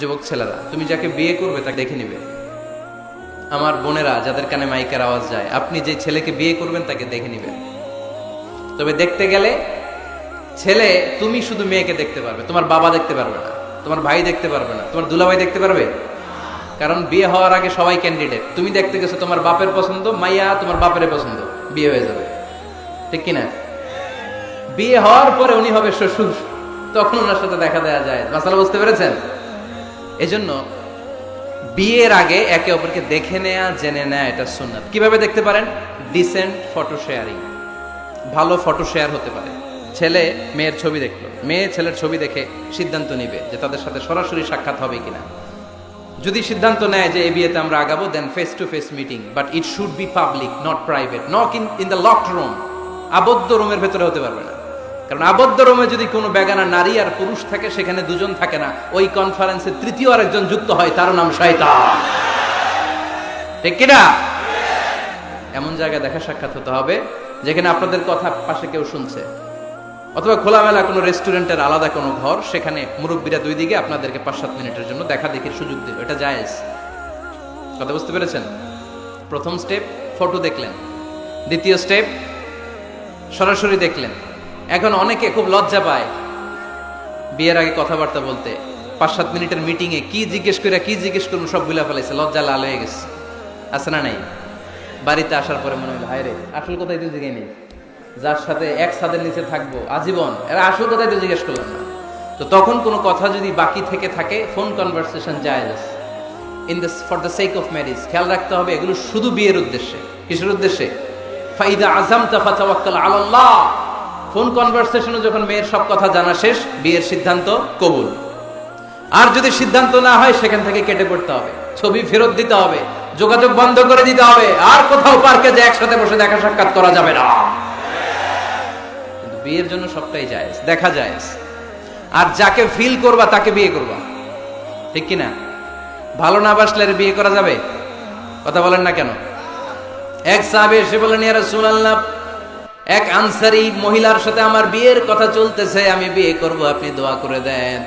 যুবক ছেলেরা, তুমি যাকে বিয়ে করবে তাকে দেখে নিবে। আমার বোনেরা, যাদের কানে মাইকের আওয়াজ যায়, আপনি যে ছেলেকে বিয়ে করবেন তাকে দেখে নিবেন তবে দেখতে গেলে ছেলে, তুমি শুধু মেয়েকে দেখতে পারবে, তোমার বাবা দেখতে পারবে না, তোমার ভাই দেখতে পারবে না, তোমার দুলাভাই দেখতে পারবে? কারণ বিয়ে হওয়ার আগে সবাই ক্যান্ডিডেট তুমি দেখতে গেছো তোমার বাপের পছন্দ, মাইয়া তোমার বাপের পছন্দ, বিয়ে হয়ে যাবে। ঠিক কিনা? বিয়ে হওয়ার পরে উনি হবে শ্বশুর, তখন ওনার সাথে দেখা দেওয়া যায়। মাসালা বুঝতে পেরেছেন? এজন্য বিয়ের আগে একে অপরকে দেখে নেয়া, জেনে নেয়া, এটা সুন্নাত। কীভাবে দেখতে পারেন? ডিসেন্ট ফটো শেয়ারিং ভালো ফটো শেয়ার হতে পারে। ছেলে মেয়ের ছবি দেখল। মেয়ে ছেলের ছবি দেখে সিদ্ধান্ত নিবে যে তাদের সাথে সরাসরি সাক্ষাৎ হবে কিনা। যদি সিদ্ধান্ত নেয় যে এই বিয়েতে আমরা আগাবো then face to face meeting but it should be public not private not in in the locked room আবদ্ধ রুমের ভেতরে হতে পারবে না। কারণ আবদ্ধ রোমে যদি কোনো বেগানা নারী আর পুরুষ থাকে, সেখানে দুজন থাকে না। ওই কনফারেন্সে তৃতীয় আরেকজন যুক্ত হয়, তার নাম শয়তান। ঠিক কিনা? এমন জায়গায় দেখা সাক্ষাৎ হতে হবে, যেখানে আপনাদের কথা পাশে কেউ শুনছে। অথবা খোলামেলা কোনো রেস্টুরেন্টের আলাদা কোনো ঘর, সেখানে মুরব্বীরা দুই দিকে আপনাদেরকে পাঁচ সাত মিনিটের জন্য দেখা দেখির সুযোগ দেবে। এটা জায়েজ। কথা বুঝতে পেরেছেন? প্রথম স্টেপ ফটো দেখলেন। দ্বিতীয় স্টেপ সরাসরি দেখলেন। এখন অনেকে খুব লজ্জা পায় বিয়ের আগে কথাবার্তা বলতে। পাঁচ সাত মিনিটের মিটিংয়ে কি জিজ্ঞেস করে কি জিজ্ঞেস করুন সবগুলা ফেলাইছে, লজ্জা লাল হয়ে গেছে। আছে না নাই? বাড়িতে আসার পরে মনে হায় রে আসল কোথায় তো জিজ্ঞেস নেই। যার সাথে এক ছাদের নিচে থাকব, আজীবন। এরা আসল কোথায় তো জিজ্ঞেস করলাম না। তো তখন কোনো কথা যদি বাকি থেকে থাকে ফোন কনভারসেশন যায় in the for the sake of marriage খেয়াল রাখতে হবে, এগুলো শুধু বিয়ের উদ্দেশ্যে। কিসের উদ্দেশ্যে? ফাইদা আজম তাফাতাওয়াক্কাল আলাল্লাহ। ফোন কনভারসেশনে যখন মেয়ের সব কথা জানা শেষ, বিয়ের সিদ্ধান্ত কবুল। আর যদি সিদ্ধান্ত না হয়, সেখান থেকে কেটে পড়তে হবে। ছবি ফেরত দিতে হবে, যোগাযোগ বন্ধ করে দিতে হবে, আর কোথাও পার্কে যে একসাথে বসে দেখা সাক্ষাৎ করা যাবে না। বিয়ের জন্য সবটাই যায় দেখা যায় আর যাকে ফিল করবা, তাকে বিয়ে করবা। ঠিক কিনা? ভালো না বাসলে বিয়ে করা যাবে? কথা বলেন না কেন? এক সাহাবে এসে বলেন ইয়া রাসূলুল্লাহ এক আনসারি মহিলার সাথে আমার বিয়ের কথা চলতেছে, আমি বিয়ে করব, আপনি দোয়া করে দেন।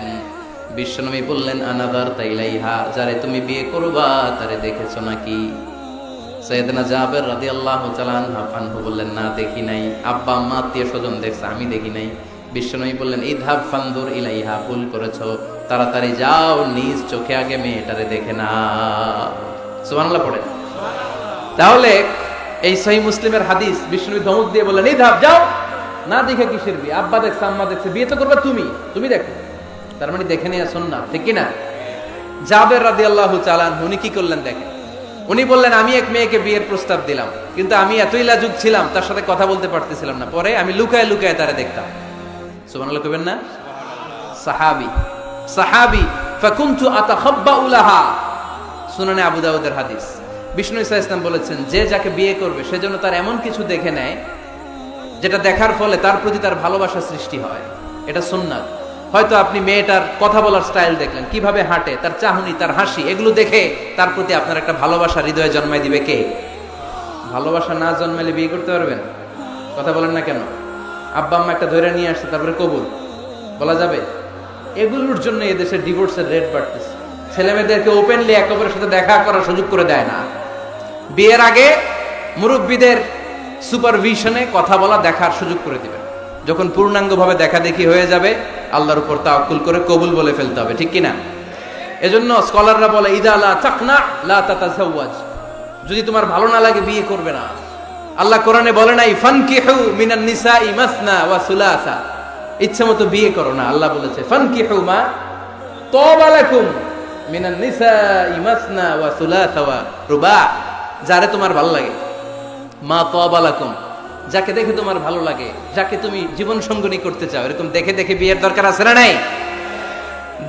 বিশ্বনবী বললেন, আনাদার তাইলাইহা, যারে তুমি বিয়ে করবা, তারে দেখেছ নাকি? সৈয়দনা জাবের রাদিয়াল্লাহু তাআলা আনহু বললেন, না, দেখি নাই। আব্বা, আম্মা আত্মীয় স্বজন দেখছে, আমি দেখি নাই। বিশ্বনবী বললেন ইধাব ফান্দুর ইলাইহা, ভুল করেছ। তাড়াতাড়ি যাও, নিজ চোখে আগে মেয়েটারে দেখে না সুবহানাল্লাহ পড়ে তাহলে এই সহি মুসলিমের হাদিস বিষ্ণু ধমক দিয়ে বললেন, এই ধাপ, যাও। না দেখে কিসের বিয়ে? আব্বা দেখছে, আম্মা দেখছে, বিয়ে তো করবে তুমি। তুমি দেখো। তার মানে দেখে নিয়ে আসুন না ঠিক না জাবের রাদি আল্লাহ চালান উনি কি করলেন দেখেন? উনি বললেন, আমি এক মেয়েকে বিয়ের প্রস্তাব দিলাম, কিন্তু আমি এতই লাজুক ছিলাম, তার সাথে কথা বলতে পারতেছিলাম না। পরে আমি লুকায় লুকায় তারা দেখতাম। সুবহানাল্লাহ কবেন না? সাহাবি সাহাবি, ফাকুনতু আতাখাব্বাউ লাহা। সুনানে আবু দাউদের হাদিস। বিষ্ণু ইসা ইসলাম বলেছেন, যে যাকে বিয়ে করবে সেজন্য তার এমন কিছু দেখে নেয়, যেটা দেখার ফলে তার প্রতি তার ভালোবাসা সৃষ্টি হয়। এটা সুন্নাত। হয়তো আপনি মেয়েটার কথা বলার স্টাইল দেখলেন, কীভাবে হাঁটে, তার চাহনি, তার হাসি, এগুলো দেখে তার প্রতি আপনার একটা ভালোবাসা হৃদয়ে জন্মায় দিবে কে? ভালোবাসা না জন্মালে বিয়ে করতে পারবেন? কথা বলেন না কেন? আব্বা, আম্মা একটা ধরে নিয়ে আসছে, তারপরে কবুল। বলা যাবে? এগুলোর জন্য এদেশে ডিভোর্সের রেট বাড়তেছে। ছেলেমেয়েদেরকে ওপেনলি একে অপরের সাথে দেখা করার সুযোগ করে দেয় না। বিয়ের আগে মুরব্বীদের সুপারভিশনে কথা বলা দেখার সুযোগ করে দিবেন। যখন পূর্ণাঙ্গভাবে দেখা দেখি হয়ে যাবে, আল্লাহর উপর তাওয়াক্কুল করে কবুল বলে ফেলতে হবে, ঠিক কিনা? এজন্য স্কলাররা বলে, ইদা চাকনা লা যদি তোমার ভালো না লাগে, বিয়ে করবে না। আল্লাহ কোরআনে বলে নাই, ফানকিহু মিনান নিসাই মাসনা ওয়া সুলাসা। ইচ্ছা মতো বিয়ে করো না, আল্লাহ বলেছে, ফানকিহু মা তওবা লাকুম মিনান নিসাই মাসনা ওয়া সুলাসা ওয়া রুবা। যারে তোমার ভালো লাগে। মা তওবা লাকুম যাকে দেখে তোমার ভালো লাগে, যাকে তুমি জীবন সঙ্গনী করতে চাও, এরকম দেখে দেখে বিয়ের দরকার আছে না নাই?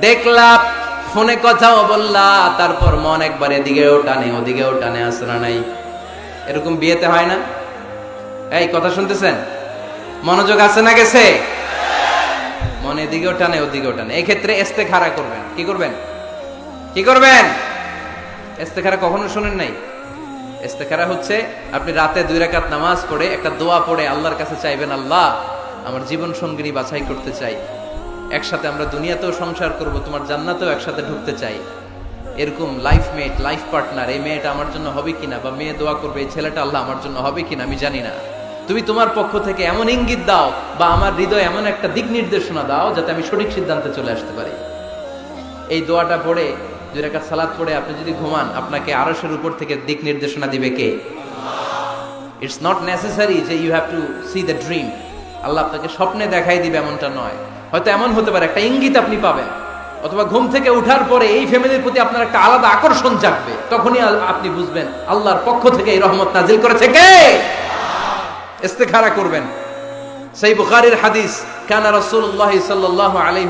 দেখলা, ফোনে কথাও বললা, তারপর মন একবার এদিকেও টানে, ওদিকেও টানে আসে না নাই? এরকম বিয়েতে হয় না? এই, কথা শুনতেছেন? মনোযোগ আছে না গেছে? মনে এদিকেও টানে, ওদিকেও টানে। এই ক্ষেত্রে এস্তে খাড়া করবেন। কি করবেন? কি করবেন? এস্তে খাড়া কখনো শুনেন নাই? ইস্তেখারা হচ্ছে, আপনি রাতে দুই রাকাত নামাজ পড়ে একটা দোয়া পড়ে আল্লাহর কাছে চাইবেন, আল্লাহ, আমার জীবন সঙ্গিনী বাছাই করতে চাই। একসাথে আমরা দুনিয়াতেও সংসার করব, তোমার জান্নাতেও একসাথে ঢুকতে চাই। এরকম লাইফ মেট লাইফ পার্টনার এই মেয়েটা আমার জন্য হবে কিনা বা মেয়ে দোয়া করবে, এই ছেলেটা আল্লাহ আমার জন্য হবে কিনা, আমি জানি না। তুমি তোমার পক্ষ থেকে এমন ইঙ্গিত দাও বা আমার হৃদয় এমন একটা দিক নির্দেশনা দাও যাতে আমি সঠিক সিদ্ধান্তে চলে আসতে পারি। এই দোয়াটা পড়ে দুই রেখা সালাদ পড়ে আপনি যদি ঘুমান, আপনাকে আরশের উপর থেকে দিক নির্দেশনা দিবে কে? ইটস নট নেসেসারি যে you have to see the dream Allah আপনাকে স্বপ্নে দেখাই দিবে এমনটা নয়। হয়তো এমন হতে পারে, একটা ইঙ্গিত আপনি পাবেন। অথবা ঘুম থেকে উঠার পরে এই ফ্যামিলির প্রতি আপনার একটা আলাদা আকর্ষণ জাগবে। তখনই আপনি বুঝবেন, আল্লাহর পক্ষ থেকে এই রহমত নাজিল করেছে কে? ইস্তেখারা করবেন। সেই বুখারীর হাদিস, কান রাসূলুল্লাহ সাল্লাল্লাহু আলাইহি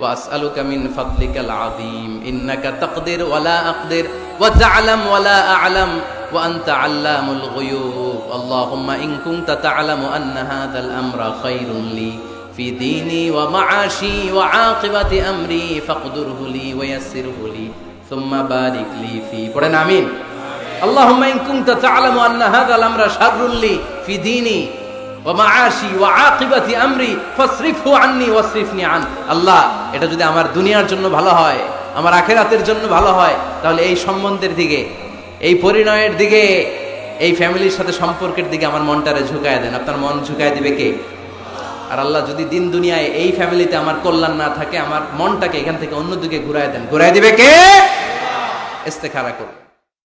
وأسألك من فضلك العظيم إنك تقدر ولا أقدر وتعلم ولا أعلم وأنت علام الغيوب. اللهم إن كنت تعلم أن هذا الأمر خير لي في ديني ومعاشي وعاقبة أمري فاقدره لي ويسره لي ثم بارك لي فيه. قرن آمين. اللهم إن كنت تعلم أن هذا الأمر شر لي في ديني ومعاشي وعاقبة أمري فاصرفه عني واصرفني عن আল্লাহ এটা যদি আমার দুনিয়ার জন্য ভালো হয় আমার আখেরাতের জন্য ভালো হয় তাহলে এই সম্বন্ধের দিকে এই পরিণয়ের দিকে এই ফ্যামিলির সাথে সম্পর্কের দিকে আমার মনটারে ঝুঁকায় দেন আপনার মন ঝুঁকায় দিবে কে আর আল্লাহ যদি দিন দুনিয়ায় এই ফ্যামিলিতে আমার কল্যাণ না থাকে আমার মনটাকে এখান থেকে অন্যদিকে ঘুরায় দেন ঘুরায় দিবে কে ইস্তেখারা করুন